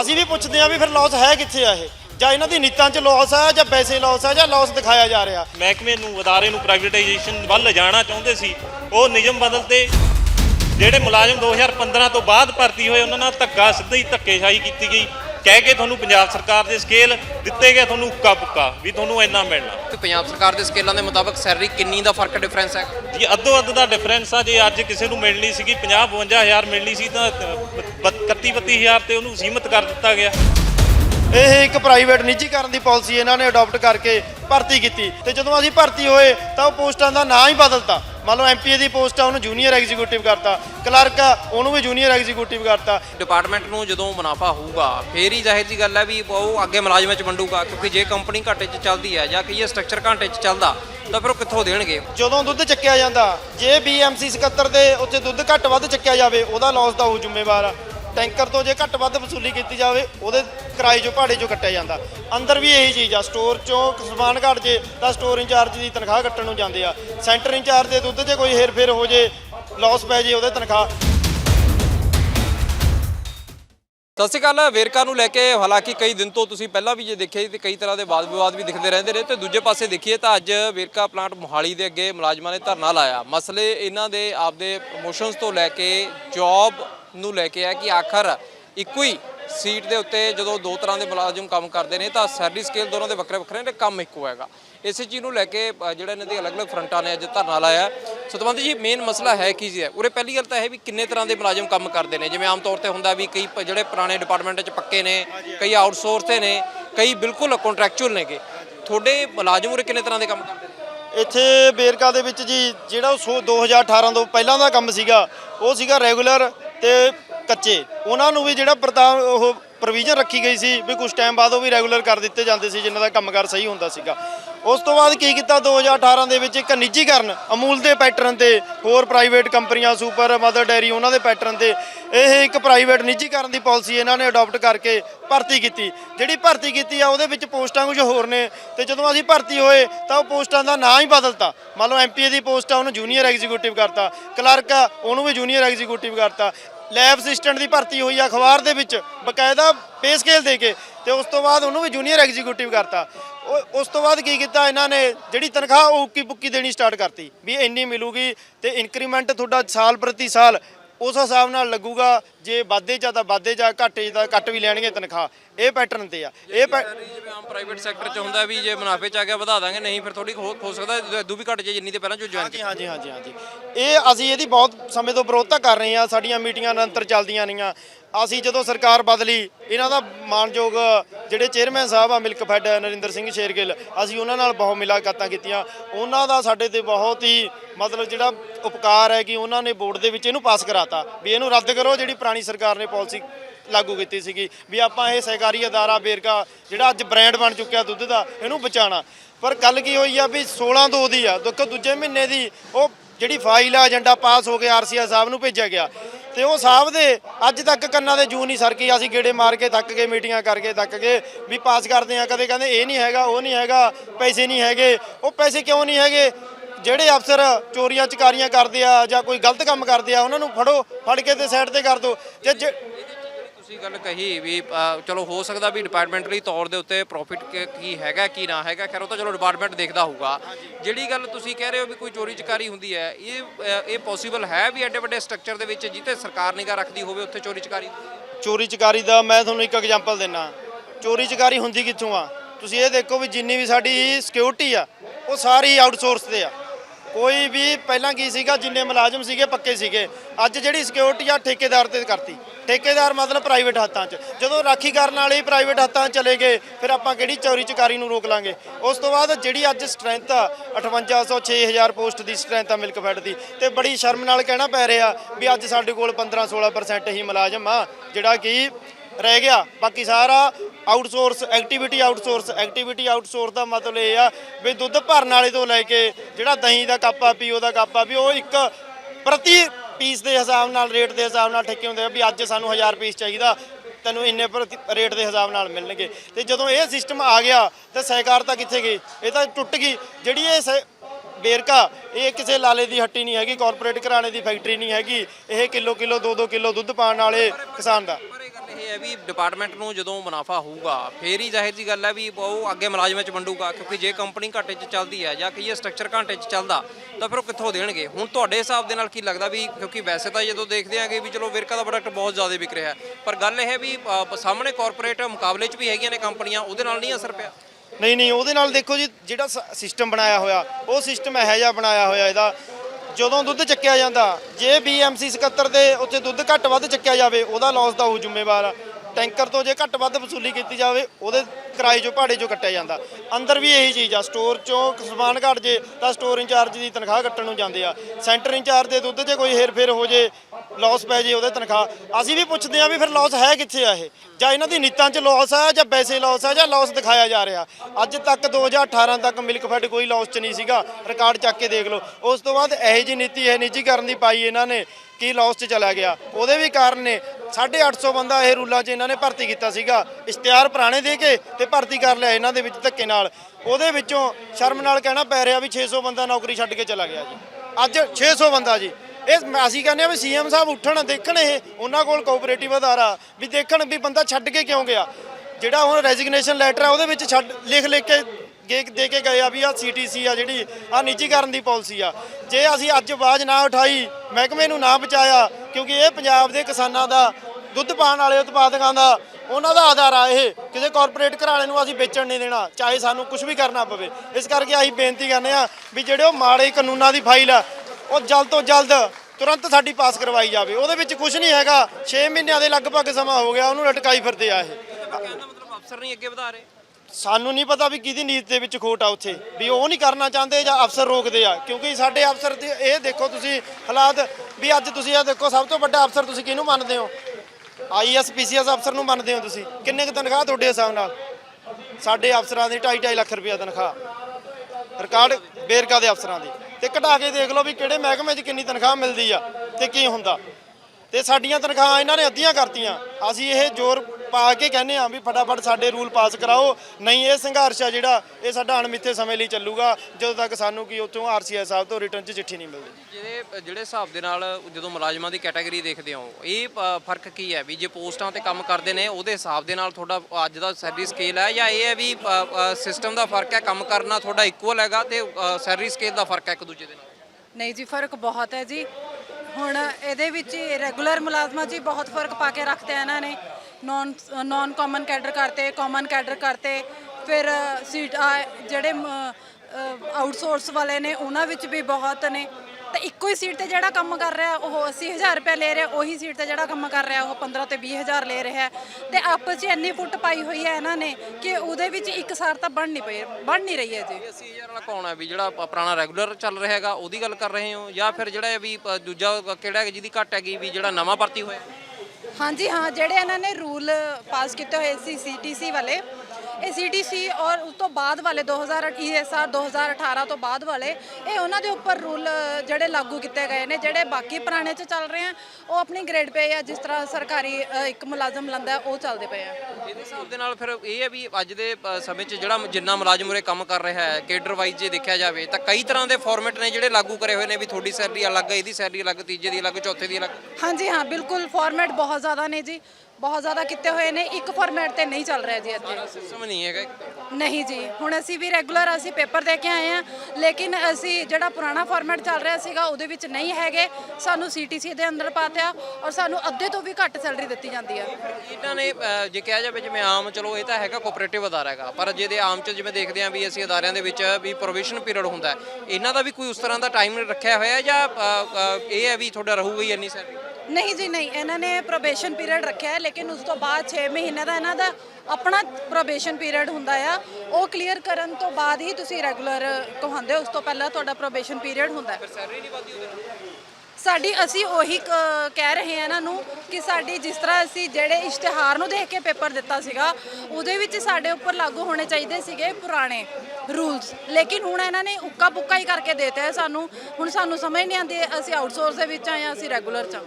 ਅਸੀਂ ਵੀ ਪੁੱਛਦੇ ਆ ਵੀ ਫਿਰ ਲਾਸ ਹੈ ਕਿੱਥੇ ਆ ਇਹ? ਜਾਂ ਇਹਨਾਂ ਦੀ ਨੀਤਾਂ 'ਚ ਲਾਸ ਆ ਜਾਂ ਪੈਸੇ ਲਾਸ ਆ ਜਾਂ ਲਾਸ ਦਿਖਾਇਆ ਜਾ ਰਿਹਾ? ਮਹਿਕਮੇ ਨੂੰ ਅਦਾਰੇ ਨੂੰ ਪ੍ਰਾਈਵੇਟਾਈਜੇਸ਼ਨ ਵੱਲ ਲਿਜਾਣਾ ਚਾਹੁੰਦੇ ਸੀ। ਉਹ ਨਿਯਮ ਬਦਲਤੇ ਜਿਹੜੇ ਮੁਲਾਜ਼ਮ 2015 ਤੋਂ ਬਾਅਦ ਭਰਤੀ ਹੋਏ ਉਹਨਾਂ ਨਾਲ ਧੱਕਾ ਸਿੱਧਾ ਹੀ ਧੱਕੇਸ਼ਾਹੀ ਕੀਤੀ ਗਈ। ਕਹਿ ਕੇ ਤੁਹਾਨੂੰ ਪੰਜਾਬ ਸਰਕਾਰ ਦੇ ਸਕੇਲ ਦਿੱਤੇ ਗਏ ਤੁਹਾਨੂੰ ਉੱਕਾ ਪੁੱਕਾ ਵੀ ਤੁਹਾਨੂੰ ਇੰਨਾ ਮਿਲਣਾ। ਤੇ ਪੰਜਾਬ ਸਰਕਾਰ ਦੇ ਸਕੇਲਾਂ ਦੇ ਮੁਤਾਬਕ ਸੈਲਰੀ ਕਿੰਨੀ ਦਾ ਫ਼ਰਕ ਡਿਫਰੈਂਸ ਹੈ? ਜੀ ਅੱਧੋ ਅੱਧ ਦਾ ਡਿਫਰੈਂਸ ਆ। ਜੇ ਅੱਜ ਕਿਸੇ ਨੂੰ ਮਿਲਣੀ ਸੀਗੀ 50 52000 ਮਿਲਣੀ ਸੀ ਤਾਂ 31 32000 ਤੇ ਉਹਨੂੰ ਸੀਮਤ ਕਰ ਦਿੱਤਾ ਗਿਆ। ਇਹ ਇੱਕ ਪ੍ਰਾਈਵੇਟ ਨਿੱਜੀਕਰਨ ਦੀ ਪਾਲਿਸੀ ਇਹਨਾਂ ਨੇ ਅਡਾਪਟ ਕਰਕੇ ਭਰਤੀ ਕੀਤੀ। ਤੇ ਜਦੋਂ ਅਸੀਂ ਭਰਤੀ ਹੋਏ ਤਾਂ ਉਹ ਪੋਸਟਾਂ ਦਾ ਨਾਂ ਹੀ ਬਦਲਤਾ। ਮੰਨ ਲਓ ਐਮਪੀਏ ਦੀ ਪੋਸਟ ਆ ਉਹਨੂੰ ਜੂਨੀਅਰ ਐਗਜ਼ੀਕਿਊਟਿਵ ਕਰਤਾ। ਕਲਰਕ ਆ ਉਹਨੂੰ ਵੀ ਜੂਨੀਅਰ ਐਗਜ਼ੀਕਿਊਟਿਵ ਕਰਤਾ। ਡਿਪਾਰਟਮੈਂਟ ਨੂੰ ਜਦੋਂ ਮੁਨਾਫਾ ਹੋਊਗਾ ਫੇਰ ਹੀ ਜ਼ਾਹਿਰ ਜੀ ਗੱਲ ਹੈ ਵੀ ਉਹ ਅੱਗੇ ਮੁਲਾਜ਼ਮਾਂ 'ਚ ਵੰਡੂਗਾ ਕਿਉਂਕਿ ਜੇ ਕੰਪਨੀ ਘਾਟੇ 'ਚ ਚੱਲਦੀ ਹੈ ਜਾਂ ਕਹੀਏ ਸਟਰਕਚਰ ਘਾਟੇ 'ਚ ਚੱਲਦਾ ਤਾਂ ਫਿਰ ਉਹ ਕਿੱਥੋਂ ਦੇਣਗੇ? ਜਦੋਂ ਦੁੱਧ ਚੱਕਿਆ ਜਾਂਦਾ ਜੇ ਬੀਐਮਸੀ 77 ਦੇ ਉੱਤੇ ਦੁੱਧ ਘੱਟ ਵੱਧ ਚੱਕਿਆ ਜਾਵੇ ਉਹਦਾ ਲਾਸ ਦਾ ਉਹ ਜ਼ਿੰਮੇਵਾਰ ਆ। ਟੈਂਕਰ ਤੋਂ ਜੇ ਘੱਟ ਵੱਧ ਵਸੂਲੀ ਕੀਤੀ ਜਾਵੇ, ਉਹਦੇ ਕਿਰਾਏ ਚੋਂ ਭਾੜੇ ਚੋਂ ਕੱਟਿਆ ਜਾਂਦਾ। ਅੰਦਰ ਵੀ ਇਹੀ ਚੀਜ਼ ਆ ਸਟੋਰ ਚੋਂ ਸਮਾਨ ਘੱਟ ਜੇ ਤਾਂ ਸਟੋਰ ਇੰਚਾਰਜ ਦੀ ਤਨਖਾਹ ਕੱਟਣ ਨੂੰ ਜਾਂਦੇ ਆ। ਸੈਂਟਰ ਇੰਚਾਰਜ ਦੇ ਦੁੱਧ 'ਚ ਕੋਈ ਹੇਰ-ਫੇਰ ਹੋ ਜੇ ਲਾਸ ਪੈ ਜੇ ਉਹਦੇ ਤਨਖਾਹ। ਸਤਿ ਸ਼੍ਰੀ ਅਕਾਲ, ਵੇਰਕਾ ਨੂੰ ਲੈ ਕੇ ਹਾਲਾਂਕਿ ਕਈ ਦਿਨ ਤੋਂ ਤੁਸੀਂ ਪਹਿਲਾਂ ਵੀ ਜੇ ਦੇਖਿਆ ਤੇ ਕਈ ਤਰ੍ਹਾਂ ਦੇ ਵਾਦ ਵਿਵਾਦ ਵੀ ਦਿਖਦੇ ਰਹਿੰਦੇ ਨੇ ਤੇ ਦੂਜੇ ਪਾਸੇ ਦੇਖੀਏ ਤਾਂ ਅੱਜ ਵੇਰਕਾ ਪਲਾਂਟ ਮੋਹਾਲੀ ਦੇ ਅੱਗੇ ਮੁਲਾਜ਼ਮਾਂ ਨੇ ਧਰਨਾ ਲਾਇਆ। ਮਸਲੇ ਇਹਨਾਂ ਦੇ ਆਪਦੇ ਪ੍ਰਮੋਸ਼ਨਸ ਤੋਂ ਲੈ ਕੇ ਜੌਬ ਨੂੰ ਲੈ ਕੇ ਹੈ ਕਿ ਆਖਰ ਇੱਕੋ ਹੀ ਸੀਟ ਦੇ ਉੱਤੇ ਜਦੋਂ ਦੋ ਤਰ੍ਹਾਂ ਦੇ ਮੁਲਾਜ਼ਮ ਕੰਮ ਕਰਦੇ ਨੇ ਤਾਂ ਸੈਲਰੀ ਸਕੇਲ ਦੋਨਾਂ ਦੇ ਵੱਖਰੇ ਵੱਖਰੇ ਨੇ ਕੰਮ ਇੱਕੋ ਹੈਗਾ। ਇਸੇ ਚੀਜ਼ ਨੂੰ ਲੈ ਕੇ ਜਿਹੜਾ ਇਹਨਾਂ ਦੇ ਅਲੱਗ-ਅਲੱਗ ਫਰੰਟਾਂ ਨੇ ਅੱਜ ਧਰਨਾ ਲਾਇਆ। ਸਤਵੰਤ ਜੀ ਮੇਨ ਮਸਲਾ ਹੈ ਕੀ ਜੀ? ਹੈ ਉਰੇ ਪਹਿਲੀ ਗੱਲ ਤਾਂ ਇਹ ਵੀ ਕਿੰਨੇ ਤਰ੍ਹਾਂ ਦੇ ਮੁਲਾਜ਼ਮ ਕੰਮ ਕਰਦੇ ਨੇ? ਜਿਵੇਂ ਆਮ ਤੌਰ ਤੇ ਹੁੰਦਾ ਵੀ ਕਈ ਪ- ਜਿਹੜੇ ਪੁਰਾਣੇ ਡਿਪਾਰਟਮੈਂਟ 'ਚ ਪੱਕੇ ਨੇ, ਕਈ ਆਊਟਸੋਰਸ ਤੇ ਨੇ, ਕਈ ਬਿਲਕੁਲ ਕੰਟਰੈਕਚੁਅਲ ਨੇਗੇ। ਤੁਹਾਡੇ ਮੁਲਾਜ਼ਮ ਉਰੇ ਕਿੰਨੇ ਤਰ੍ਹਾਂ ਦੇ ਕੰਮ ਕਰਦੇ ਨੇ? ਇੱਥੇ ਬੇਰਕਾ ਦੇ ਵਿੱਚ ਜੀ, ਜਿਹੜਾ ਉਹ ਸੋ 2018 ਤੋਂ ਪਹਿਲਾਂ ਦਾ ਕੰਮ ਸੀਗਾ, ਉਹ ਸੀਗਾ ਰੈਗੂਲਰ ਤੇ ਕੱਚੇ। ਉਹਨਾਂ ਨੂੰ ਵੀ ਜਿਹੜਾ ਪ੍ਰਤਾ, ਉਹ ਪ੍ਰੋਵੀਜ਼ਨ ਰੱਖੀ ਗਈ ਸੀ ਵੀ ਕੁਝ ਟਾਈਮ ਬਾਅਦ ਉਹ ਵੀ ਰੈਗੂਲਰ ਕਰ ਦਿੱਤੇ ਜਾਂਦੇ ਸੀ, ਜਿਨ੍ਹਾਂ ਦਾ ਕੰਮਕਾਰ ਸਹੀ ਹੁੰਦਾ ਸੀਗਾ। ਉਸ ਤੋਂ ਬਾਅਦ ਕੀ ਕੀਤਾ? 2018 ਦੇ ਵਿੱਚ ਇੱਕ ਨਿੱਜੀਕਰਨ, ਅਮੂਲ ਦੇ ਪੈਟਰਨ ਤੇ ਹੋਰ ਪ੍ਰਾਈਵੇਟ ਕੰਪਨੀਆਂ ਸੁਪਰ ਮਦਰ ਡੈਰੀ ਉਹਨਾਂ ਦੇ ਪੈਟਰਨ ਤੇ ਇਹ ਇੱਕ ਪ੍ਰਾਈਵੇਟ ਨਿੱਜੀਕਰਨ ਦੀ ਪਾਲਿਸੀ ਇਹਨਾਂ ਨੇ ਅਡਾਪਟ ਕਰਕੇ ਭਰਤੀ ਕੀਤੀ। ਜਿਹੜੀ ਭਰਤੀ ਕੀਤੀ ਆ, ਉਹਦੇ ਵਿੱਚ ਪੋਸਟਾਂ ਕੁਝ ਹੋਰ ਨੇ ਤੇ ਜਦੋਂ ਅਸੀਂ ਭਰਤੀ ਹੋਏ, ਤਾਂ ਉਹ ਪੋਸਟਾਂ ਦਾ ਨਾਂ ਹੀ ਬਦਲਤਾ। ਮੰਨ ਲਓ ਐਮਪੀਏ ਦੀ ਪੋਸਟ ਆ, ਉਹਨੂੰ ਜੂਨੀਅਰ ਐਗਜ਼ੀਕਿਊਟਿਵ ਕਰਤਾ। ਕਲਰਕ ਆ, ਉਹਨੂੰ ਵੀ ਜੂਨੀਅਰ ਐਗਜ਼ੀਕਿਊਟਿਵ ਕਰਤਾ। ਲੈਬ ਅਸਿਸਟੈਂਟ ਦੀ ਭਰਤੀ ਹੋਈ ਆ ਅਖਬਾਰ ਦੇ ਵਿੱਚ, ਬਕਾਇਦਾ ਪੇ ਸਕੇਲ ਦੇ ਕੇ ਤੇ ਉਸ ਤੋਂ ਬਾਅਦ ਉਹਨੂੰ ਵੀ ਜੂਨੀਅਰ ਐਗਜ਼ੀਕਿਊਟਿਵ ਕਰਤਾ। ਉਸ ਤੋਂ ਬਾਅਦ ਕੀ ਕੀਤਾ ਇਹਨਾਂ ਨੇ ਜਿਹੜੀ ਤਨਖਾਹ ਉਹ ਉੱਕੀ ਪੁੱਕੀ ਦੇਣੀ ਸਟਾਰਟ ਕਰਤੀ ਵੀ ਇੰਨੀ ਮਿਲੂਗੀ ਤੇ ਇਨਕਰੀਮੈਂਟ ਤੁਹਾਡਾ ਸਾਲ ਪ੍ਰਤੀ ਸਾਲ ਉਸ ਹਿਸਾਬ ਨਾਲ ਲੱਗੂਗਾ ਜੇ ਵਾਧੇ ਜਾਂ ਤਾਂ ਵਾਧੇ ਜਾਂ ਘਾਟੇ ਤਾਂ ਘੱਟ ਵੀ ਲੈਣਗੇ ਤਨਖਾਹ ਇਹ ਪੈਟਰਨ ਤੇ ਆ। ਇਹ ਜਿਵੇਂ ਆਮ ਪ੍ਰਾਈਵੇਟ ਸੈਕਟਰ 'ਚ ਹੁੰਦਾ ਵੀ ਜੇ ਮੁਨਾਫੇ 'ਚ ਆ ਗਿਆ ਵਧਾ ਦਾਂਗੇ ਨਹੀਂ ਫਿਰ ਥੋੜੀ ਹੋ ਹੋ ਸਕਦਾ ਇਦੋਂ ਵੀ ਘਟ ਜੇ ਜਿੰਨੀ ਤੇ ਪਹਿਲਾਂ ਜੋ ਜੁਆਇਨ ਹਾਂਜੀ ਹਾਂਜੀ ਹਾਂਜੀ ਹਾਂਜੀ। ਇਹ ਅਸੀਂ ਇਹਦੀ ਬਹੁਤ ਸਮੇਂ ਤੋਂ ਵਿਰੋਧਤਾ ਕਰ ਰਹੇ ਹਾਂ ਸਾਡੀਆਂ ਮੀਟਿੰਗਾਂ ਨਿਰੰਤਰ ਚੱਲਦੀਆਂ ਰਹੀਆਂ। ਅਸੀਂ ਜਦੋਂ ਸਰਕਾਰ ਬਦਲੀ, ਇਹਨਾਂ ਦਾ ਮਾਨਯੋਗ ਜਿਹੜੇ ਚੇਅਰਮੈਨ ਸਾਹਿਬ ਆ, ਮਿਲਕ ਫੈਡ ਨਰਿੰਦਰ ਸਿੰਘ ਸ਼ੇਰਗਿੱਲ, ਅਸੀਂ ਉਹਨਾਂ ਨਾਲ ਬਹੁਤ ਮੁਲਾਕਾਤਾਂ ਕੀਤੀਆਂ। ਉਹਨਾਂ ਦਾ ਸਾਡੇ ਤੇ ਬਹੁਤ ਹੀ ਮਤਲਬ ਜਿਹੜਾ ਉਪਕਾਰ ਹੈ ਕਿ ਉਹਨਾਂ ਨੇ ਬੋਰਡ ਦੇ ਵਿੱਚ ਇਹਨੂੰ ਪਾਸ ਕਰਾਤਾ, ਵੀ ਇਹਨੂੰ ਰੱਦ ਕਰੋ ਜਿਹੜੀ ਪੁਰਾਣੀ ਸਰਕਾਰ ਨੇ ਪਾਲਿਸੀ ਲਾਗੂ ਕੀਤੀ ਸੀਗੀ, ਵੀ ਆਪਾਂ ਇਹ ਸਹਿਕਾਰੀ ਅਦਾਰਾ ਬੇਰਕਾ ਜਿਹੜਾ ਅੱਜ ਬ੍ਰਾਂਡ ਬਣ ਚੁੱਕਿਆ ਦੁੱਧ ਦਾ, ਇਹਨੂੰ ਬਚਾਉਣਾ। ਪਰ ਗੱਲ ਕੀ ਹੋਈ ਆ ਵੀ 16 ਦੋ ਦੀ ਆ, ਦੇਖੋ ਦੂਜੇ ਮਹੀਨੇ ਦੀ ਉਹ ਜਿਹੜੀ ਫਾਈਲ ਆ, ਏਜੰਡਾ ਪਾਸ ਹੋ ਕੇ ਆਰਸੀਆ ਸਾਹਿਬ ਨੂੰ ਭੇਜਿਆ ਗਿਆ। ਤੇ ਉਹ ਸਾਹਿਬ ਦੇ ਅੱਜ ਤੱਕ ਕੰਨਾਂ ਦੇ ਜੂ ਨਹੀਂ ਸਰਕੀ। ਅਸੀਂ ਗੇੜੇ ਮਾਰ ਕੇ ਥੱਕ ਗਏ, ਮੀਟਿੰਗਾਂ ਕਰਕੇ ਥੱਕ ਗਏ, ਵੀ ਪਾਸ ਕਰਦੇ ਆ ਕਦੇ ਕਹਿੰਦੇ, ਇਹ ਨਹੀਂ ਹੈਗਾ, ਉਹ ਨਹੀਂ ਹੈਗਾ, ਪੈਸੇ ਨਹੀਂ ਹੈਗੇ। ਉਹ ਪੈਸੇ ਕਿਉਂ ਨਹੀਂ ਹੈਗੇ? ਜਿਹੜੇ ਅਫਸਰ ਚੋਰੀਆਂ ਚਕਾਰੀਆਂ ਕਰਦੇ ਆ ਜਾਂ ਕੋਈ ਗਲਤ ਕੰਮ ਕਰਦੇ ਆ, ਉਹਨਾਂ ਨੂੰ ਫੜੋ, ਫੜ ਕੇ ਤੇ ਸਾਈਡ ਤੇ ਕਰ ਦਿਓ। ਜੇ ਜੇ ਤੁਸੀਂ ਗੱਲ ਕਹੀ ਵੀ ਅ, ਚਲੋ ਹੋ ਸਕਦਾ ਵੀ ਡਿਪਾਰਟਮੈਂਟਲੀ ਤੌਰ ਦੇ ਉੱਤੇ ਪ੍ਰੋਫਿਟ ਕੀ ਹੈਗਾ ਕੀ ਨਾ ਹੈਗਾ ਖੈਰ ਉਹ ਤਾਂ ਚਲੋ ਡਿਪਾਰਟਮੈਂਟ ਦੇਖਦਾ ਹੋਊਗਾ। ਜਿਹੜੀ ਗੱਲ ਤੁਸੀਂ ਕਹਿ ਰਹੇ ਹੋ ਵੀ ਕੋਈ ਚੋਰੀ ਚਕਾਰੀ ਹੁੰਦੀ ਹੈ ਇਹ ਅ, ਇਹ ਪੋਸੀਬਲ ਹੈ ਵੀ ਐਡੇ ਵੱਡੇ ਸਟਰਕਚਰ ਦੇ ਵਿੱਚ ਜਿੱਥੇ ਸਰਕਾਰ ਨਿਗਾਹ ਰੱਖਦੀ ਹੋਵੇ ਉੱਥੇ ਚੋਰੀ ਚਕਾਰੀ? ਚੋਰੀ ਚਕਾਰੀ ਦਾ ਮੈਂ ਤੁਹਾਨੂੰ ਇੱਕ ਐਗਜ਼ਾਮਪਲ ਦਿੰਨਾ। ਚੋਰੀ ਚਕਾਰੀ ਹੁੰਦੀ ਕਿੱਥੋਂ ਆ? ਤੁਸੀਂ ਇਹ ਦੇਖੋ ਵੀ ਜਿੰਨੀ ਵੀ ਸਾਡੀ ਸਿਕਿਉਰਿਟੀ ਆ ਉਹ ਸਾਰੀ ਆਊਟਸੋਰਸ ਤੇ ਆ। ਕੋਈ ਵੀ ਪਹਿਲਾਂ ਕੀ ਸੀਗਾ, ਜਿੰਨੇ ਮੁਲਾਜ਼ਮ ਸੀਗੇ, ਪੱਕੇ ਸੀਗੇ। ਅੱਜ ਜਿਹੜੀ ਸਿਕਿਉਰਿਟੀ ਆ, ਠੇਕੇਦਾਰ ਤੇ ਕਰਤੀ। ਠੇਕੇਦਾਰ ਮਤਲਬ ਪ੍ਰਾਈਵੇਟ ਹੱਥਾਂ 'ਚ। ਜਦੋਂ ਰਾਖੀ ਕਰਨ ਵਾਲੇ ਪ੍ਰਾਈਵੇਟ ਹੱਥਾਂ 'ਚ ਚਲੇ ਗਏ, ਫਿਰ ਆਪਾਂ ਕਿਹੜੀ ਚੋਰੀ ਚਕਾਰੀ ਨੂੰ ਰੋਕ ਲਾਂਗੇ? ਉਸ ਤੋਂ ਬਾਅਦ ਜਿਹੜੀ ਅੱਜ ਸਟਰੈਂਥ ਆ 5800 6000 ਪੋਸਟ ਦੀ ਸਟਰੈਂਥ ਆ ਮਿਲਕ ਫੈਡ ਦੀ। ਤੇ ਬੜੀ ਸ਼ਰਮ ਨਾਲ ਕਹਿਣਾ ਪੈ ਰਿਹਾ ਵੀ ਅੱਜ ਸਾਡੇ ਕੋਲ 15 16% ਹੀ ਮੁਲਾਜ਼ਮ ਆ, ਜਿਹੜਾ ਕਿ ਰਹਿ ਗਿਆ। ਬਾਕੀ ਸਾਰਾ outsource activity outsource activity outsource ਦਾ ਮਤਲਬ ਇਹ ਆ ਵੀ ਦੁੱਧ ਭਰਨ ਵਾਲੇ ਤੋਂ ਲੈ ਕੇ ਜਿਹੜਾ ਦਹੀਂ ਦਾ ਕੱਪ ਆ, ਪੀਓ ਦਾ ਕੱਪ ਆ, ਵੀ ਉਹ ਇੱਕ ਪ੍ਰਤੀ ਪੀਸ ਦੇ ਹਿਸਾਬ ਨਾਲ ਰੇਟ ਦੇ ਹਿਸਾਬ ਨਾਲ ਠੇਕੇ ਹੁੰਦੇ ਆ ਵੀ ਅੱਜ ਸਾਨੂੰ 1000 ਪੀਸ ਚਾਹੀਦਾ, ਤੈਨੂੰ ਇੰਨੇ ਪ੍ਰਤੀ- ਰੇਟ ਦੇ ਹਿਸਾਬ ਨਾਲ ਮਿਲਣਗੇ। ਤੇ ਜਦੋਂ ਇਹ ਸਿਸਟਮ ਆ ਗਿਆ, ਤੇ ਸਹਿਕਾਰਤਾ ਕਿੱਥੇ ਗਈ? ਇਹ ਤਾਂ ਟੁੱਟ ਗਈ। ਜਿਹੜੀ ਇਹ ਸਹਿ- ਬੇਰਕਾ, ਇਹ ਕਿਸੇ ਲਾਲੇ ਦੀ ਹੱਟੀ ਨਹੀਂ ਹੈਗੀ ਕਾਰਪੋਰੇਟ ਘਰਾਣੇ ਦੀ ਫੈਕਟਰੀ ਨਹੀਂ ਹੈਗੀ, ਇਹ ਕਿਲੋ ਕਿਲੋ 2-2 ਕਿਲੋ ਦੁੱਧ ਪਾਉਣ ਵਾਲੇ ਕਿਸਾਨ ਦਾ। ਹੈ ਵੀ ਡਿਪਾਰਟਮੈਂਟ ਨੂੰ ਜਦੋਂ ਮੁਨਾਫਾ ਹੋਊਗਾ, ਫੇਰ ਹੀ ਜ਼ਾਹਿਰ ਜੀ ਗੱਲ ਹੈ ਵੀ ਉਹ ਅੱਗੇ ਮੁਲਾਜ਼ਮਾਂ 'ਚ ਵੰਡੂਗਾ, ਕਿਉਂਕਿ ਜੇ ਕੰਪਨੀ ਘਾਟੇ 'ਚ ਚੱਲਦੀ ਹੈ ਜਾਂ ਕਹੀਏ ਸਟਰਕਚਰ ਘਾਟੇ 'ਚ ਚੱਲਦਾ, ਤਾਂ ਫਿਰ ਉਹ ਕਿੱਥੋਂ ਦੇਣਗੇ? ਹੁਣ ਤੁਹਾਡੇ ਹਿਸਾਬ ਦੇ ਨਾਲ ਕੀ ਲੱਗਦਾ ਵੀ, ਕਿਉਂਕਿ ਵੈਸੇ ਤਾਂ ਜਦੋਂ ਦੇਖਦੇ ਆਂਗੇ ਵੀ ਚਲੋ ਵੇਰਕਾ ਦਾ ਪ੍ਰੋਡਕਟ ਬਹੁਤ ਜ਼ਿਆਦਾ ਵਿਕ ਰਿਹਾ ਪਰ ਗੱਲ ਇਹ ਹੈ ਵੀ ਸਾਹਮਣੇ ਕਾਰਪੋਰੇਟ ਮੁਕਾਬਲੇ 'ਚ ਵੀ ਹੈਗੀਆਂ ਨੇ ਕੰਪਨੀਆਂ, ਉਹਦੇ ਨਾਲ ਨਹੀਂ ਅਸਰ ਪਿਆ। ਨਹੀਂ ਨਹੀਂ, ਉਹਦੇ ਨਾਲ ਦੇਖੋ ਜੀ, ਜਿਹੜਾ ਸਿਸਟਮ ਬਣਾਇਆ ਹੋਇਆ, ਉਹ ਸਿਸਟਮ ਇਹੋ ਜਿਹਾ ਬਣਾਇਆ ਹੋਇਆ, ਇਹਦਾ ਜਦੋਂ ਦੁੱਧ ਚੱਕਿਆ ਜਾਂਦਾ, ਜੇ ਬੀਐਮਸੀ 77 ਦੇ ਉੱਥੇ ਦੁੱਧ ਘੱਟ ਵੱਧ ਚੱਕਿਆ ਜਾਵੇ, ਉਹਦਾ ਲਾਸ ਦਾ ਉਹ ਜ਼ਿੰਮੇਵਾਰ ਆ। ਟੈਂਕਰ ਤੋਂ ਜੇ ਘੱਟ ਵੱਧ ਵਸੂਲੀ ਕੀਤੀ ਜਾਵੇ, ਉਹਦੇ ਕਿਰਾਏ ਚੋਂ, ਭਾੜੇ ਚੋਂ ਕੱਟਿਆ ਜਾਂਦਾ। ਅੰਦਰ ਵੀ ਇਹੀ ਚੀਜ਼ ਆ ਸਟੋਰ ਚੋਂ ਸਮਾਨ ਘੱਟ ਜੇ, ਤਾਂ ਸਟੋਰ ਇੰਚਾਰਜ ਦੀ ਤਨਖਾਹ ਕੱਟਣ ਨੂੰ ਜਾਂਦੇ ਆ। ਸੈਂਟਰ ਇੰਚਾਰਜ ਦੇ ਦੁੱਧ 'ਚ ਕੋਈ ਹੇਰ-ਫੇਰ ਹੋ ਜੇ ਲਾਸ ਪੈ ਜੇ ਉਹਦੇ ਤਨਖਾਹ। ਅਸੀਂ ਵੀ ਪੁੱਛਦੇ ਆ ਵੀ ਫਿਰ ਲਾਸ ਹੈ ਕਿੱਥੇ ਆ ਇਹ? ਜਾਂ ਇਹਨਾਂ ਦੀ ਨੀਤਾਂ 'ਚ ਲਾਸ ਆ ਜਾਂ ਪੈਸੇ ਲਾਸ ਆ ਜਾਂ ਲਾਸ ਦਿਖਾਇਆ ਜਾ ਰਿਹਾ? ਅੱਜ ਤੱਕ 2018 ਤੱਕ ਮਿਲਕ ਫੈਡ ਕੋਈ ਲਾਸ 'ਚ ਨਹੀਂ ਸੀਗਾ। ਰਿਕਾਰਡ ਚੱਕ ਕੇ ਦੇਖ ਲਓ। ਉਸ ਤੋਂ ਬਾਅਦ ਇਹੋ ਜੀ ਨੀਤੀ, ਇਹ ਨਿੱਜੀਕਰਨ ਦੀ ਪਾਈ ਇਹਨਾਂ ਨੇ ਕੀ ਲਾਸ 'ਚ ਚਲਾ ਗਿਆ। ਉਹਦੇ ਵੀ ਕਾਰਨ ਨੇ। 850 ਬੰਦਾ ਇਹ ਰੂਲਾਂ 'ਚ ਇਹਨਾਂ ਨੇ ਭਰਤੀ ਕੀਤਾ ਸੀਗਾ। ਇਸ਼ਤਿਹਾਰ ਪੁਰਾਣੇ ਦੇ ਕੇ ਤੇ ਭਰਤੀ ਕਰ ਲਿਆ ਇਹਨਾਂ ਦੇ ਵਿੱਚ ਧੱਕੇ ਨਾਲ। ਉਹਦੇ ਵਿੱਚੋਂ ਸ਼ਰਮ ਨਾਲ ਕਹਿਣਾ ਪੈ ਰਿਹਾ ਵੀ 600 ਬੰਦਾ ਨੌਕਰੀ ਛੱਡ ਕੇ ਚਲਾ ਗਿਆ ਜੀ। ਅੱਜ 600 ਬੰਦਾ ਜੀ। ਇਹ ਅਸੀਂ ਕਹਿੰਦੇ ਆ ਵੀ ਸੀਐਮ ਸਾਹਿਬ ਉੱਠਣ, ਦੇਖਣ ਇਹ, ਉਹਨਾਂ ਕੋਲ ਕੋਆਪਰੇਟਿਵ ਅਦਾਰਾ, ਵੀ ਦੇਖਣ ਵੀ ਬੰਦਾ ਛੱਡ ਕੇ ਕਿਉਂ ਗਿਆ। ਜਿਹੜਾ ਹੁਣ ਰੈਜ਼ਿਗਨੇਸ਼ਨ ਲੈਟਰ ਆ, ਉਹਦੇ ਵਿੱਚ ਛੱਡ, ਲਿਖ ਲਿਖ ਕੇ ਗੇ ਦੇ ਕੇ ਗਏ ਆ ਵੀ ਆ ਸੀਟੀਸੀ ਆ ਜਿਹੜੀ ਆ ਨਿੱਜੀਕਰਨ ਦੀ ਪਾਲਿਸੀ ਆ। ਜੇ ਅਸੀਂ ਅੱਜ ਆਵਾਜ਼ ਨਾ ਉਠਾਈ, ਮਹਿਕਮੇ ਨੂੰ ਨਾ ਬਚਾਇਆ ਕਿਉਂਕਿ ਇਹ ਪੰਜਾਬ ਦੇ ਕਿਸਾਨਾਂ ਦਾ, ਦੁੱਧ ਪਾਉਣ ਵਾਲੇ ਉਤਪਾਦਕਾਂ ਦਾ, ਉਹਨਾਂ ਦਾ ਆਧਾਰ ਆ ਇਹ, ਕਿਸੇ ਕਾਰਪੋਰੇਟ ਘਰਾਣੇ ਨੂੰ ਅਸੀਂ ਵੇਚਣ ਨਹੀਂ ਦੇਣਾ, ਚਾਹੇ ਸਾਨੂੰ ਕੁਝ ਵੀ ਕਰਨਾ ਪਵੇ। ਇਸ ਕਰਕੇ ਅਸੀਂ ਬੇਨਤੀ ਕਰਨੇ ਆ ਵੀ ਜਿਹੜੇ ਉਹ ਮਾੜੇ ਕਾਨੂੰਨਾਂ ਦੀ ਫਾਈਲ ਆ ਉਹ ਜਲਦ ਤੋਂ ਜਲਦ ਤੁਰੰਤ ਸਾਡੀ ਪਾਸ ਕਰਵਾਈ ਜਾਵੇ। ਉਹਦੇ ਵਿੱਚ ਕੁਝ ਨਹੀਂ ਹੈਗਾ। 6 ਮਹੀਨਿਆਂ ਦੇ ਲਗਭਗ ਸਮਾਂ ਹੋ ਗਿਆ ਉਹਨੂੰ ਲਟਕਾਈ ਫਿਰਦੇ ਆ ਇਹ। ਕਹਿਣ ਦਾ ਮਤਲਬ ਅਫਸਰ ਨਹੀਂ ਅੱਗੇ ਵਧਾ ਰਹੇ? ਸਾਨੂੰ ਨਹੀਂ ਪਤਾ ਵੀ ਕਿਹਦੀ ਨੀਤ ਦੇ ਵਿੱਚ ਖੋਟ ਆ ਉੱਥੇ। ਵੀ ਉਹ ਨਹੀਂ ਕਰਨਾ ਚਾਹੁੰਦੇ ਜਾਂ ਅਫਸਰ ਰੋਕਦੇ ਆ। ਕਿਉਂਕਿ ਸਾਡੇ ਅਫਸਰ ਇਹ ਦੇਖੋ ਤੁਸੀਂ ਹਾਲਾਤ ਵੀ ਅੱਜ ਤੁਸੀਂ ਇਹ ਦੇਖੋ ਸਭ ਤੋਂ ਵੱਡਾ ਅਫਸਰ ਤੁਸੀਂ ਕਿਹਨੂੰ ਮੰਨਦੇ ਹੋ? ਆਈਐਸ ਪੀਸੀਐਸ ਅਫਸਰ ਨੂੰ ਮੰਨਦੇ ਹੋ ਤੁਸੀਂ? ਕਿੰਨੇ ਕੁ ਤਨਖਾਹ ਤੁਹਾਡੇ ਹਿਸਾਬ ਨਾਲ? ਸਾਡੇ ਅਫਸਰਾਂ ਦੀ 2.5 2.5 ਲੱਖ ਰੁਪਇਆ ਤਨਖਾਹ। ਰਿਕਾਰਡ ਬੇਰਕਾ ਦੇ ਅਫਸਰਾਂ ਦੀ। ਤੇ ਘਟਾ ਕੇ ਦੇਖ ਲਓ ਵੀ ਕਿਹੜੇ ਮਹਿਕਮੇ 'ਚ ਕਿੰਨੀ ਤਨਖਾਹ ਮਿਲਦੀ ਆ ਤੇ ਕੀ ਹੁੰਦਾ। ਤੇ ਸਾਡੀਆਂ ਤਨਖਾਹਾਂ ਇਹਨਾਂ ਨੇ ਅੱਧੀਆਂ ਕਰਤੀਆਂ। ਅਸੀਂ ਇਹ ਜ਼ੋਰ ਪਾ ਕੇ ਕਹਿੰਦੇ ਆ ਵੀ ਫਟਾਫਟ ਸਾਡੇ ਰੂਲ ਪਾਸ ਕਰਾਓ। ਨਹੀਂ ਇਹ ਸੰਘਰਸ਼ ਆ ਜਿਹੜਾ ਇਹ ਸਾਡਾ ਅਣਮਿੱਥੇ ਸਮੇਂ ਲਈ ਚੱਲੂਗਾ। ਜਦੋਂ ਤੱਕ ਸਾਨੂੰ ਕੀ ਉੱਥੋਂ ਆਰਸੀਆਈ ਸਾਹਿਬ ਤੋਂ ਰਿਟਰਨ 'ਚ ਚਿੱਠੀ ਨਹੀਂ ਮਿਲਦੀ। ਜਿਹੜੇ ਜਿਹੜੇ ਹਿਸਾਬ ਦੇ ਨਾਲ ਜਦੋਂ ਮੁਲਾਜ਼ਮਾਂ ਦੀ ਕੈਟਾਗਰੀ ਦੇਖਦੇ ਹੋ ਇਹ ਫ਼ਰਕ ਕੀ ਹੈ ਵੀ ਜੇ ਪੋਸਟਾਂ ਤੇ ਕੰਮ ਕਰਦੇ ਨੇ ਉਹਦੇ ਹਿਸਾਬ ਦੇ ਨਾਲ ਤੁਹਾਡਾ ਅੱਜ ਦਾ ਸੈਲਰੀ ਸਕੇਲ ਹੈ ਜਾਂ ਇਹ ਹੈ ਵੀ ਸਿਸਟਮ ਦਾ ਫ਼ਰਕ ਹੈ ਕੰਮ ਕਰਨਾ ਤੁਹਾਡਾ ਇਕੁਅਲ ਹੈਗਾ ਤੇ ਸੈਲਰੀ ਸਕੇਲ ਦਾ ਫ਼ਰਕ ਹੈ ਇੱਕ ਦੂਜੇ ਦੇ ਨਾਲ? ਨਹੀਂ ਜੀ ਫ਼ਰਕ ਬਹੁਤ ਹੈ ਜੀ। ਹੁਣ ਇਹਦੇ ਵਿੱਚ ਰੈਗੂਲਰ ਮੁਲਾਜ਼ਮਾਂ 'ਚ ਹੀ ਬਹੁਤ ਫ਼ਰਕ ਪਾ ਕੇ ਰੱਖਤੇ ਇਹਨਾਂ ਨੇ। ਨਾਨ ਨਾਨ ਕਾਮਨ ਕੈਡਰ ਕਰਤੇ ਕਾਮਨ ਕੈਡਰ ਕਰਤੇ। ਫਿਰ ਸੀਟ ਆ, ਜਿਹੜੇ ਆਊਟਸੋਰਸ ਵਾਲੇ ਨੇ ਉਹਨਾਂ ਵਿੱਚ ਵੀ ਬਹੁਤ ਨੇ। ਤੇ ਇੱਕੋ ਹੀ ਸੀਟ ਤੇ ਜਿਹੜਾ ਕੰਮ ਕਰ ਰਿਹਾ ਉਹ 80000 ਰੁਪਏ ਲੈ ਰਿਹਾ ਉਹੀ ਸੀਟ ਤੇ ਜਿਹੜਾ ਕੰਮ ਕਰ ਰਿਹਾ ਉਹ 15 ਤੇ 20000 ਲੈ ਰਿਹਾ। ਤੇ ਆਪਸ 'ਚ ਇੰਨੀ ਫੁੱਟ ਪਾਈ ਹੋਈ ਹੈ ਇਹਨਾਂ ਨੇ ਕਿ ਉਹਦੇ ਵਿੱਚ ਇੱਕ ਸਾਰ ਤਾਂ ਬਣ ਨਹੀਂ ਪਈ ਬਣ ਨਹੀਂ ਰਹੀ ਹੈ ਜੀ 80000 ਵਾਲਾ ਕੌਣ ਹੈ ਵੀ ਜਿਹੜਾ ਪ- ਪੁਰਾਣਾ ਰੈਗੂਲਰ ਚੱਲ ਰਿਹਾ ਹੈਗਾ ਉਹਦੀ ਗੱਲ ਕਰ ਰਹੇ ਹੋ? ਜਾਂ ਫਿਰ ਜਿਹੜਾ ਵੀ ਦੂਜਾ ਕਿਹੜਾ ਹੈ ਜਿਹਦੀ ਘੱਟ ਹੈਗੀ ਵੀ ਜਿਹੜਾ ਨਵਾਂ ਭਰਤੀ ਹੋਇਆ? ਹਾਂਜੀ ਹਾਂ ਜਿਹੜੇ ਇਹਨਾਂ ਨੇ ਰੂਲ ਪਾਸ ਕੀਤੇ ਹੋਏ ਸੀ ਸੀਟੀਸੀ ਵਾਲੇ ਇਹ ਸੀਟੀਸੀ ਔਰ ਉਸ ਤੋਂ ਬਾਅਦ ਵਾਲੇ 2000 ਈਐਸਆਰ 2018 ਤੋਂ ਬਾਅਦ ਵਾਲੇ ਇਹ ਉਹਨਾਂ ਦੇ ਉੱਪਰ ਰੂਲ ਜਿਹੜੇ ਲਾਗੂ ਕੀਤੇ ਗਏ ਨੇ ਜਿਹੜੇ ਬਾਕੀ ਪੁਰਾਣੇ ਚ ਚੱਲ ਰਹੇ ਆ ਉਹ ਆਪਣੀ ਗ੍ਰੇਡ ਪੇ ਆ ਜਿਸ ਤਰ੍ਹਾਂ ਸਰਕਾਰੀ ਇੱਕ ਮੁਲਾਜ਼ਮ ਲੰਦਾ ਉਹ ਚੱਲਦੇ ਪਏ ਆ। ਇਹਦੇ ਹਿਸਾਬ ਦੇ ਨਾਲ ਫਿਰ ਇਹ ਹੈ ਵੀ ਅੱਜ ਦੇ ਸਮੇਂ 'ਚ ਜਿਹੜਾ ਜਿੰਨਾ ਮੁਲਾਜ਼ਮ ਉਰੇ ਕੰਮ ਕਰ ਰਿਹਾ ਹੈ ਕੇਡਰ ਵਾਈਜ਼ ਜੇ ਦੇਖਿਆ ਜਾਵੇ ਤਾਂ ਕਈ ਤਰ੍ਹਾਂ ਦੇ ਫਾਰਮੈਟ ਨੇ ਜਿਹੜੇ ਲਾਗੂ ਕਰੇ ਹੋਏ ਨੇ ਵੀ ਤੁਹਾਡੀ ਸੈਲਰੀ ਅਲੱਗ ਹੈ ਇਹਦੀ ਸੈਲਰੀ ਅਲੱਗ ਤੀਜੇ ਦੀ ਅਲੱਗ ਚੌਥੇ ਦੀ ਅਲੱਗ। ਹਾਂਜੀ ਹਾਂ ਬਿਲਕੁਲ ਫਾਰਮੈਟ ਬਹੁਤ ਜ਼ਿਆਦਾ ਨੇ ਜੀ। ਬਹੁਤ ਜ਼ਿਆਦਾ ਕੀਤੇ ਹੋਏ ਨੇ ਇੱਕ ਫਾਰਮੈਟ ਤੇ ਨਹੀਂ ਚੱਲ ਰਿਹਾ ਜੀ ਇੱਥੇ ਸਿਸਟਮ ਨਹੀਂ ਹੈਗਾ ਨਹੀਂ ਜੀ ਹੁਣ ਅਸੀਂ ਵੀ ਰੈਗੂਲਰ ਅਸੀਂ ਪੇਪਰ ਦੇ ਕੇ ਆਏ ਆ ਲੇਕਿਨ ਅਸੀਂ ਜਿਹੜਾ ਪੁਰਾਣਾ ਫਾਰਮੈਟ ਚੱਲ ਰਿਹਾ ਸੀਗਾ ਉਹਦੇ ਵਿੱਚ ਨਹੀਂ ਹੈਗੇ ਸਾਨੂੰ ਸੀਟੀਸੀ ਦੇ ਅੰਦਰ ਪਾਤਿਆ ਔਰ ਸਾਨੂੰ ਅੱਧੇ ਤੋਂ ਵੀ ਘੱਟ ਸੈਲਰੀ ਦਿੱਤੀ ਜਾਂਦੀ ਆ। ਇਹਨਾਂ ਨੇ ਅ, ਜੇ ਕਿਹਾ ਜਾਵੇ ਜਿਵੇਂ ਆਮ ਚਲੋ ਇਹ ਤਾਂ ਹੈਗਾ ਕੋਆਪਰੇਟਿਵ ਅਦਾਰਾ ਹੈਗਾ ਪਰ ਜਿਹਦੇ ਆਮ ਚ ਜਿਵੇਂ ਦੇਖਦੇ ਆ ਵੀ ਅਸੀਂ ਅਦਾਰਿਆਂ ਦੇ ਵਿੱਚ ਵੀ ਪ੍ਰੋਬੇਸ਼ਨ ਪੀਰੀਅਡ ਹੁੰਦਾ ਹੈ ਇਹਨਾਂ ਦਾ ਵੀ ਕੋਈ ਉਸ ਤਰ੍ਹਾਂ ਦਾ ਟਾਈਮ ਰੱਖਿਆ ਹੋਇਆ ਜਾਂ ਅ, ਅ, ਇਹ ਹੈ ਵੀ ਤੁਹਾਡਾ ਰਹੂਗਾ ਹੀ ਇੰਨੀ ਸੈਲਰੀ ਨਹੀਂ ਜੀ, ਨਹੀਂ, ਇਹਨਾਂ ਨੇ ਪ੍ਰੋਬੇਸ਼ਨ ਪੀਰੀਅਡ ਰੱਖਿਆ ਹੈ, ਲੇਕਿਨ ਉਸ ਤੋਂ ਬਾਅਦ 6 ਮਹੀਨੇ ਦਾ ਇਹਨਾਂ ਦਾ ਆਪਣਾ ਪ੍ਰੋਬੇਸ਼ਨ ਪੀਰੀਅਡ ਹੁੰਦਾ ਆ। ਉਹ ਕਲੀਅਰ ਕਰਨ ਤੋਂ ਬਾਅਦ ਹੀ ਤੁਸੀਂ ਰੈਗੂਲਰ ਕਹਾਉਂਦੇ ਉਸ ਤੋਂ ਪਹਿਲਾਂ ਤੁਹਾਡਾ ਪ੍ਰੋਬੇਸ਼ਨ ਪੀਰੀਅਡ ਹੁੰਦਾ ਹੈ। ਸੈਲਰੀ ਨਹੀਂ ਵਧਦੀ ਉਹਦੇ ਨਾਲ ਸਾਡੀ ਅਸੀਂ ਉਹੀ ਕ- ਕਹਿ ਰਹੇ ਹਾਂ ਇਹਨਾਂ ਨੂੰ ਕਿ ਸਾਡੀ ਜਿਸ ਤਰ੍ਹਾਂ ਅਸੀਂ ਜਿਹੜੇ ਇਸ਼ਤਿਹਾਰ ਨੂੰ ਦੇਖ ਕੇ ਪੇਪਰ ਦਿੱਤਾ ਸੀਗਾ, ਉਹਦੇ ਵਿੱਚ ਸਾਡੇ ਉੱਪਰ ਲਾਗੂ ਹੋਣੇ ਚਾਹੀਦੇ ਸੀਗੇ ਪੁਰਾਣੇ ਰੂਲਸ ਲੇਕਿਨ ਹੁਣ ਇਹਨਾਂ ਨੇ ਉੱਕਾ ਪੁੱਕਾ ਹੀ ਕਰਕੇ ਦੇਤਾ ਹੈ ਸਾਨੂੰ। ਹੁਣ ਸਾਨੂੰ ਸਮਝ ਨਹੀਂ ਆਉਂਦੀ, ਅਸੀਂ ਆਊਟਸੋਰਸ ਦੇ ਵਿੱਚ ਆ ਜਾਂ ਅਸੀਂ ਰੈਗੂਲਰ ਚ ਹਾਂ।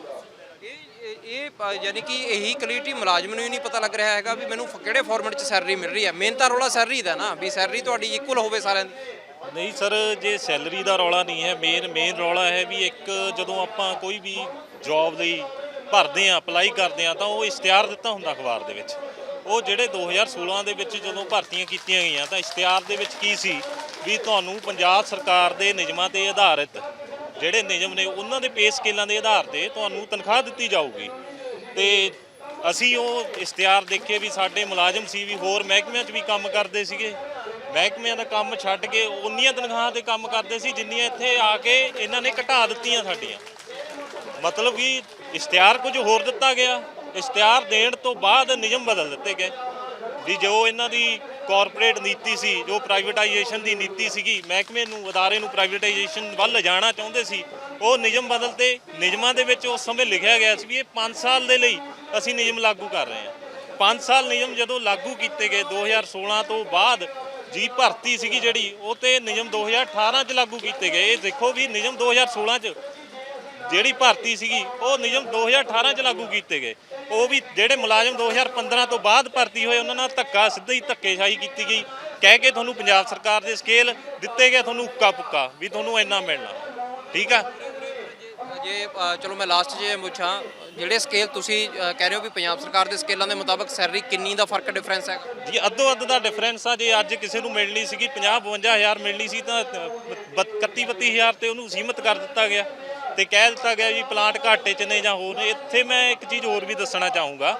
ਇਹ ਇਹ- ਯਾਨੀ ਕਿ ਇਹੀ ਕਲੀਅਰਟੀ ਮੁਲਾਜ਼ਮ ਨੂੰ ਹੀ ਨਹੀਂ ਪਤਾ ਲੱਗ ਰਿਹਾ ਹੈਗਾ ਵੀ ਮੈਨੂੰ ਫ- ਕਿਹੜੇ ਫਾਰਮੈਟ 'ਚ ਸੈਲਰੀ ਮਿਲ ਰਹੀ ਹੈ। ਮੇਨ ਤਾਂ ਰੌਲਾ ਸੈਲਰੀ ਦਾ ਨਾ, ਵੀ ਸੈਲਰੀ ਤੁਹਾਡੀ ਇਕੁਅਲ ਹੋਵੇ ਸਾਰਿਆਂ ਦੀ। ਨਹੀਂ ਸਰ, ਜੇ ਸੈਲਰੀ ਦਾ ਰੌਲਾ ਨਹੀਂ ਹੈ ਮੇਨ ਮੇਨ ਰੌਲਾ ਹੈ ਵੀ ਇੱਕ ਜਦੋਂ ਆਪਾਂ ਕੋਈ ਵੀ ਜੌਬ ਲਈ ਭਰਦੇ ਆ ਅਪਲਾਈ ਕਰਦੇ ਆ ਤਾਂ ਉਹ ਇਸ਼ਤਿਹਾਰ ਦਿੱਤਾ ਹੁੰਦਾ ਅਖਬਾਰ ਦੇ ਵਿੱਚ। ਉਹ ਜਿਹੜੇ 2016 ਦੇ ਵਿੱਚ ਜਦੋਂ ਭਰਤੀਆਂ ਕੀਤੀਆਂ ਗਈਆਂ, ਤਾਂ ਇਸ਼ਤਿਹਾਰ ਦੇ ਵਿੱਚ ਕੀ ਸੀ? ਵੀ ਤੁਹਾਨੂੰ ਪੰਜਾਬ ਸਰਕਾਰ ਦੇ ਨਿਯਮਾਂ ਤੇ ਆਧਾਰਿਤ ਜਿਹੜੇ ਨਿਯਮ ਨੇ ਉਹਨਾਂ ਦੇ ਪੇ ਸਕੇਲਾਂ ਦੇ ਆਧਾਰ ਤੇ ਤੁਹਾਨੂੰ ਤਨਖਾਹ ਦਿੱਤੀ ਜਾਊਗੀ। ਤੇ ਅਸੀਂ ਉਹ ਇਸ਼ਤਿਹਾਰ ਦੇਖੇ ਵੀ ਸਾਡੇ ਮੁਲਾਜ਼ਮ ਸੀ ਵੀ ਹੋਰ ਮਹਿਕਮਿਆਂ 'ਚ ਵੀ ਕੰਮ ਕਰਦੇ ਸੀਗੇ। ਮਹਿਕਮਿਆਂ ਦਾ ਕੰਮ ਛੱਡ ਕੇ ਉਨੀਆਂ ਤਨਖਾਹਾਂ ਤੇ ਕੰਮ ਕਰਦੇ ਸੀ, ਜਿੰਨੀਆਂ ਇੱਥੇ ਆ ਕੇ ਇਹਨਾਂ ਨੇ ਘਟਾ ਦਿੱਤੀਆਂ ਸਾਡੀਆਂ। ਮਤਲਬ ਕਿ ਇਸ਼ਤਿਹਾਰ ਕੁਝ ਹੋਰ ਦਿੱਤਾ ਗਿਆ। ਇਸ਼ਤਿਹਾਰ ਦੇਣ ਤੋਂ ਬਾਅਦ ਨਿਯਮ ਬਦਲ ਦਿੱਤੇ ਗਏ। ਵੀ ਜੋ ਇਹਨਾਂ ਦੀ ਕਾਰਪੋਰੇਟ ਨੀਤੀ ਸੀ, ਜੋ ਪ੍ਰਾਈਵੇਟਾਈਜੇਸ਼ਨ ਦੀ ਨੀਤੀ ਸੀਗੀ, ਮਹਿਕਮੇ ਨੂੰ, ਅਦਾਰੇ ਨੂੰ ਪ੍ਰਾਈਵੇਟਾਈਜੇਸ਼ਨ ਵੱਲ ਲਿਜਾਣਾ ਚਾਹੁੰਦੇ ਸੀ, ਉਹ ਨਿਯਮ ਬਦਲ 'ਤੇ ਨਿਯਮਾਂ ਦੇ ਵਿੱਚ ਉਸ ਸਮੇਂ ਲਿਖਿਆ ਗਿਆ ਸੀ ਵੀ ਇਹ 5 ਸਾਲ ਦੇ ਲਈ ਅਸੀਂ ਨਿਯਮ ਲਾਗੂ ਕਰ ਰਹੇ ਹਾਂ। 5 ਸਾਲ ਨਿਯਮ ਜਦੋਂ ਲਾਗੂ ਕੀਤੇ ਗਏ 2016 ਤੋਂ ਬਾਅਦ ਜੀ ਭਰਤੀ ਸੀਗੀ ਜਿਹੜੀ, ਉਹ ਤੇ ਨਿਯਮ 2018 ਚ ਲਾਗੂ ਕੀਤੇ ਗਏ। ਇਹ ਦੇਖੋ ਵੀ ਨਿਯਮ 2016 ਚ ਜਿਹੜੀ ਭਰਤੀ ਸੀਗੀ ਉਹ ਨਿਯਮ 2018 ਚ ਲਾਗੂ ਕੀਤੇ ਗਏ। ਉਹ ਵੀ ਜਿਹੜੇ ਮੁਲਾਜ਼ਮ 2015 ਤੋਂ ਬਾਅਦ ਭਰਤੀ ਹੋਏ ਉਹਨਾਂ ਨਾਲ ਧੱਕਾ ਸਿੱਧਾ ਹੀ ਧੱਕੇਸ਼ਾਹੀ ਕੀਤੀ ਗਈ। ਕਹਿ ਕੇ ਤੁਹਾਨੂੰ ਪੰਜਾਬ ਸਰਕਾਰ ਦੇ ਸਕੇਲ ਦਿੱਤੇ ਗਏ ਤੁਹਾਨੂੰ ਉੱਕਾ ਪੁੱਕਾ ਵੀ ਤੁਹਾਨੂੰ ਇੰਨਾ ਮਿਲਣਾ। ਠੀਕ ਆ? ਜੇ ਚਲੋ ਮੈਂ ਲਾਸਟ ਜੇ ਪੁੱਛਾਂ ਜਿਹੜੇ ਸਕੇਲ ਤੁਸੀਂ ਕਹਿ ਰਹੇ ਹੋ ਵੀ ਪੰਜਾਬ ਸਰਕਾਰ ਦੇ ਸਕੇਲਾਂ ਦੇ ਮੁਤਾਬਕ ਸੈਲਰੀ ਕਿੰਨੀ ਦਾ ਫ਼ਰਕ ਡਿਫਰੈਂਸ ਹੈ ਜੀ ਅੱਧੋ ਅੱਧ ਦਾ ਡਿਫਰੈਂਸ ਆ। ਜੇ ਅੱਜ ਕਿਸੇ ਨੂੰ ਮਿਲਣੀ ਸੀਗੀ 50 52000 ਮਿਲਣੀ ਸੀ ਤਾਂ 31 32000 ਤੇ ਉਹਨੂੰ ਸੀਮਤ ਕਰ ਦਿੱਤਾ ਗਿਆ। ਤੇ ਕਹਿ ਦਿੱਤਾ ਗਿਆ ਜੀ ਪਲਾਂਟ ਘਾਟੇ 'ਚ ਨੇ ਜਾਂ ਹੋਰ ਨੇ, ਇੱਥੇ ਮੈਂ ਇੱਕ ਚੀਜ਼ ਹੋਰ ਵੀ ਦੱਸਣਾ ਚਾਹੂੰਗਾ।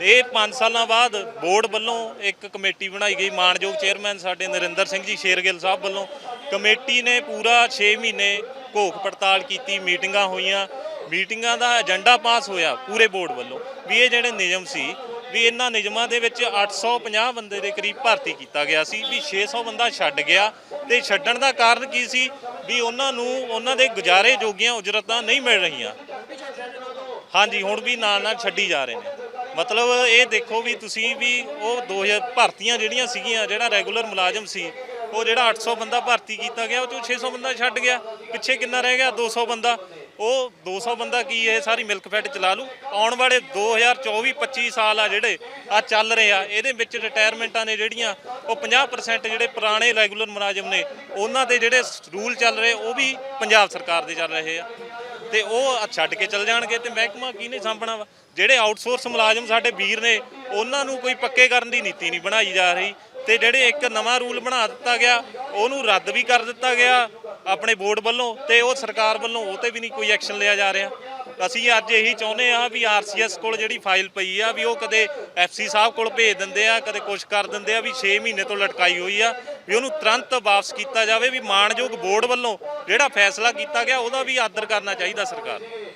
ਇਹ 5 ਸਾਲਾਂ ਬਾਅਦ ਬੋਰਡ ਵੱਲੋਂ ਇੱਕ ਕਮੇਟੀ ਬਣਾਈ ਗਈ, ਮਾਨਯੋਗ ਚੇਅਰਮੈਨ ਸਾਡੇ ਨਰਿੰਦਰ ਸਿੰਘ ਜੀ ਸ਼ੇਰਗਿੱਲ ਸਾਹਿਬ ਵੱਲੋਂ। ਕਮੇਟੀ ਨੇ ਪੂਰਾ 6 ਮਹੀਨੇ ਘੋਖ ਪੜਤਾਲ ਕੀਤੀ, ਮੀਟਿੰਗਾਂ ਹੋਈਆਂ। ਮੀਟਿੰਗਾਂ ਦਾ ਏਜੰਡਾ ਪਾਸ ਹੋਇਆ ਪੂਰੇ ਬੋਰਡ ਵੱਲੋਂ। ਵੀ ਇਹ ਜਿਹੜੇ ਨਿਯਮ ਸੀ, ਵੀ ਇਹਨਾਂ ਨਿਯਮਾਂ ਦੇ ਵਿੱਚ 850 ਬੰਦੇ ਦੇ ਕਰੀਬ ਭਰਤੀ ਕੀਤਾ ਗਿਆ ਸੀ, ਵੀ 600 ਬੰਦਾ ਛੱਡ ਗਿਆ। ਤੇ ਛੱਡਣ ਦਾ ਕਾਰਨ ਕੀ ਸੀ? ਵੀ ਉਹਨਾਂ ਨੂੰ ਉਹਨਾਂ ਦੇ ਗੁਜ਼ਾਰੇ ਜੋਗੀਆਂ ਉਜਰਤਾਂ ਨਹੀਂ ਮਿਲ ਰਹੀਆਂ। ਹਾਂਜੀ, ਹੁਣ ਵੀ ਨਾਲ ਨਾਲ ਛੱਡੀ ਜਾ ਰਹੇ ਨੇ। ਮਤਲਬ ਇਹ ਦੇਖੋ ਵੀ ਤੁਸੀਂ ਵੀ ਉਹ 2000 ਭਰਤੀਆਂ ਜਿਹੜੀਆਂ ਸੀਗੀਆਂ, ਜਿਹੜਾ ਰੈਗੂਲਰ ਮੁਲਾਜ਼ਮ ਸੀ, ਉਹ ਜਿਹੜਾ 800 ਬੰਦਾ ਭਰਤੀ ਕੀਤਾ ਗਿਆ, ਉਹ ਚੋਂ 600 ਬੰਦਾ ਛੱਡ ਗਿਆ। ਪਿੱਛੇ ਕਿੰਨਾ ਰਹਿ ਗਿਆ? 200 ਬੰਦਾ। ਉਹ 200 ਬੰਦਾ ਕੀ ਇਹ ਸਾਰੀ ਮਿਲਕ ਫੈਟ ਚਲਾ ਲੂ? ਆਉਣ ਵਾਲੇ 2024 25 ਸਾਲ ਆ ਜਿਹੜੇ ਆ ਚੱਲ ਰਹੇ ਆ, ਇਹਦੇ ਵਿੱਚ ਰਿਟਾਇਰਮੈਂਟਾਂ ਨੇ ਜਿਹੜੀਆਂ, ਉਹ 50% ਜਿਹੜੇ ਪੁਰਾਣੇ ਰੈਗੂਲਰ ਮੁਲਾਜ਼ਮ ਨੇ, ਉਹਨਾਂ ਦੇ ਜਿਹੜੇ ਰੂਲ ਚੱਲ ਰਹੇ, ਉਹ ਵੀ ਪੰਜਾਬ ਸਰਕਾਰ ਦੇ ਚੱਲ ਰਹੇ ਆ। ਤੇ ਉਹ ਛੱਡ ਕੇ ਚਲ ਜਾਣਗੇ ਤੇ ਮਹਿਕਮਾ ਕਿਹਨੇ ਸਾਂਭਣਾ ਵਾ? ਜਿਹੜੇ ਆਊਟਸੋਰਸ ਮੁਲਾਜ਼ਮ ਸਾਡੇ ਵੀਰ ਨੇ, ਉਹਨਾਂ ਨੂੰ ਕੋਈ ਪੱਕੇ ਕਰਨ ਦੀ ਨੀਤੀ ਨਹੀਂ ਬਣਾਈ ਜਾ ਰਹੀ ਤੇ ਜਿਹੜੇ ਇੱਕ ਨਵਾਂ ਰੂਲ ਬਣਾ ਦਿੱਤਾ ਗਿਆ, ਉਹਨੂੰ ਰੱਦ ਵੀ ਕਰ ਦਿੱਤਾ ਗਿਆ। ਆਪਣੇ ਬੋਰਡ ਵੱਲੋਂ ਤੇ ਉਹ ਸਰਕਾਰ ਵੱਲੋਂ ਉਹ ਤੇ ਵੀ ਨਹੀਂ ਕੋਈ ਐਕਸ਼ਨ ਲਿਆ ਜਾ ਰਿਹਾ। ਅਸੀਂ ਅੱਜ ਇਹੀ ਚਾਹੁੰਦੇ ਆ ਵੀ ਆਰਸੀਐਸ ਕੋਲ ਜਿਹੜੀ ਫਾਈਲ ਪਈ ਆ, ਵੀ ਉਹ ਕਦੇ ਐਫਸੀ ਸਾਹਿਬ ਕੋਲ ਭੇਜ ਦਿੰਦੇ ਆ, ਕਦੇ ਕੁਝ ਕਰ ਦਿੰਦੇ ਆ, ਵੀ 6 ਮਹੀਨੇ ਤੋਂ ਲਟਕਾਈ ਹੋਈ ਆ, ਵੀ ਉਹਨੂੰ ਤੁਰੰਤ ਵਾਪਸ ਕੀਤਾ ਜਾਵੇ, ਵੀ ਮਾਣਯੋਗ ਬੋਰਡ ਵੱਲੋਂ ਜਿਹੜਾ ਫੈਸਲਾ ਕੀਤਾ ਗਿਆ, ਉਹਦਾ ਵੀ ਆਦਰ ਕਰਨਾ ਚਾਹੀਦਾ ਸਰਕਾਰ ਨੂੰ।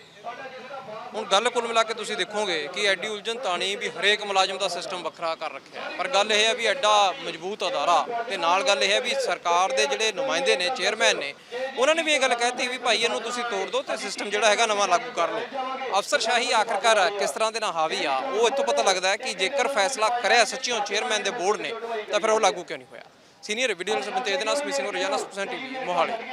ਹੁਣ ਗੱਲ ਕੁੱਲ ਮਿਲਾ ਕੇ ਤੁਸੀਂ ਦੇਖੋਗੇ ਕਿ ਐਡੀ ਉਲਝਣ ਤਾਣੀ ਵੀ ਹਰੇਕ ਮੁਲਾਜ਼ਮ ਦਾ ਸਿਸਟਮ ਵੱਖਰਾ ਕਰ ਰੱਖਿਆ ਪਰ ਗੱਲ ਇਹ ਹੈ ਵੀ ਐਡਾ ਮਜ਼ਬੂਤ ਅਦਾਰਾ ਤੇ ਨਾਲ ਗੱਲ ਇਹ ਹੈ ਵੀ ਸਰਕਾਰ ਦੇ ਜਿਹੜੇ ਨੁਮਾਇੰਦੇ ਨੇ ਚੇਅਰਮੈਨ ਨੇ, ਉਹਨਾਂ ਨੇ ਵੀ ਇਹ ਗੱਲ ਕਹਿਤੀ ਵੀ ਭਾਈ ਇਹਨੂੰ ਤੁਸੀਂ ਤੋੜ ਦਿਓ ਤੇ ਸਿਸਟਮ ਜਿਹੜਾ ਹੈਗਾ ਨਵਾਂ ਲਾਗੂ ਕਰ ਲਓ। ਅਫਸਰਸ਼ਾਹੀ ਆਖਰਕਾਰ ਕਿਸ ਤਰ੍ਹਾਂ ਦੇ ਨਾਲ ਹਾਵੀ ਆ, ਉਹ ਇੱਥੋਂ ਪਤਾ ਲੱਗਦਾ ਹੈ ਕਿ ਜੇਕਰ ਫੈਸਲਾ ਕਰਿਆ ਸੱਚੀਓ ਚੇਅਰਮੈਨ ਦੇ ਬੋਰਡ ਨੇ, ਤਾਂ ਫਿਰ ਉਹ ਲਾਗੂ ਕਿਉਂ ਨਹੀਂ ਹੋਇਆ? ਸੀਨੀਅਰ ਵੀਡੀਓ ਜਰਨਲਿਸਟ ਬੰਤੇ ਦੇ ਨਾਲ ਸਮੀ ਸਿੰਘ ਰੋਜ਼ਾਨਾ ਸੁਪਸੈਂਟ ਟੀਵੀ, ਮੋਹਾਲੀ।